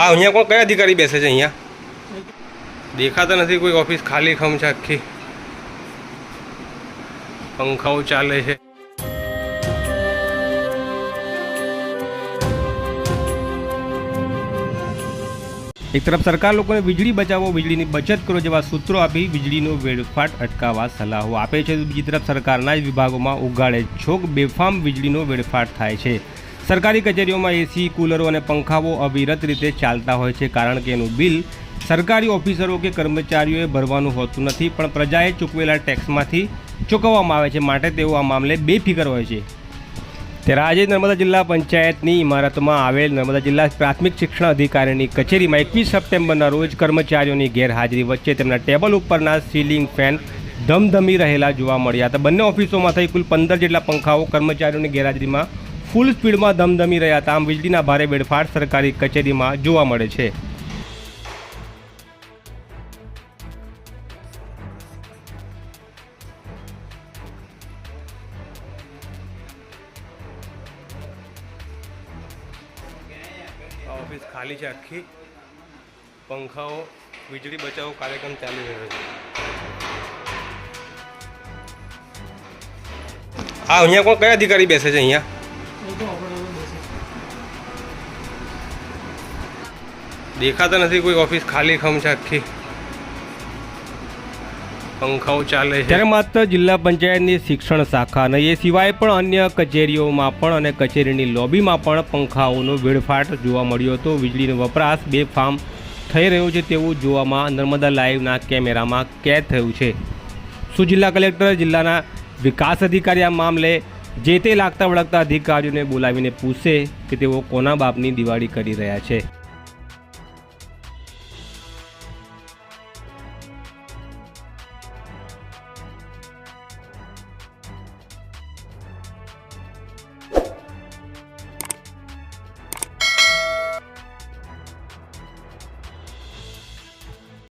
આ અહીંયા કોણ કયા અધિકારી બેસે છે અહીંયા? દેખાતા નથી કોઈ ઓફિસ ખાલી ખમ છે આખી. પંખાઓ ચાલે છે. એક તરફ સરકાર લોકોને વીજળી બચાવો, વીજળીની બચત કરો જેવા સૂત્રો આપી વીજળીનો વેડફાટ અટકાવવા સલાહો આપે છે. બીજી તરફ સરકારના જ વિભાગોમાં ઉગાડે છોક બેફામ વીજળીનો વેડફાટ થાય છે. સરકારી કચેરીઓમાં એસી કુલરો અને પંખાઓ અવિરત રીતે ચાલતા હોય છે કારણ કે એનું બિલ સરકારી ઓફિસરો કે કર્મચારીઓએ ભરવાનું હોતું નથી, પણ પ્રજાએ ચૂકવેલા ટેક્સમાંથી ચૂકવવામાં આવે છે માટે તેઓ આ મામલે બેફિકર હોય છે. ત્યારે આજે નર્મદા જિલ્લા પંચાયતની ઇમારતમાં આવેલ નર્મદા જિલ્લા પ્રાથમિક શિક્ષણ અધિકારીની કચેરીમાં એકવીસ સપ્ટેમ્બરના રોજ કર્મચારીઓની ગેરહાજરી વચ્ચે તેમના ટેબલ ઉપરના સીલિંગ ફેન ધમધમી રહેલા જોવા મળ્યા હતા. બંને ઓફિસોમાં થઈ કુલ પંદર જેટલા પંખાઓ કર્મચારીઓની ગેરહાજરીમાં ફૂલ સ્પીડમાં ધમધમી રહ્યા હતા. આમ વીજળીના ભારે વેડફાટ સરકારી કચેરીમાં જોવા મળે છે. ઓફિસ ખાલી છે આખી. પંખાઓ, વીજળી બચાવો કાર્યક્રમ ચાલી રહ્યો છે. હા, અહીંયા કોણ કયા અધિકારી બેસે છે અહીંયા? દેખાતા નથી કોઈ ઓફિસ ખાલી ખમ આખી. પંખાઓ ચાલે છે. ત્યારે માત્ર જિલ્લા પંચાયતની શિક્ષણ શાખા અને એ સિવાય પણ અન્ય કચેરીઓમાં પણ અને કચેરીની લોબીમાં પણ પંખાઓનો વેડફાટ જોવા મળ્યો હતો. વીજળીનો વપરાશ બે ફાર્મ થઈ રહ્યો છે તેવું જોવામાં નર્મદા લાઈવના કેમેરામાં કેદ થયું છે. શું જિલ્લા કલેક્ટર જિલ્લાના વિકાસ અધિકારી આ મામલે જે તે લાગતા વળગતા અધિકારીઓને બોલાવીને પૂછશે કે તેઓ કોના બાપની દિવાળી કરી રહ્યા છે?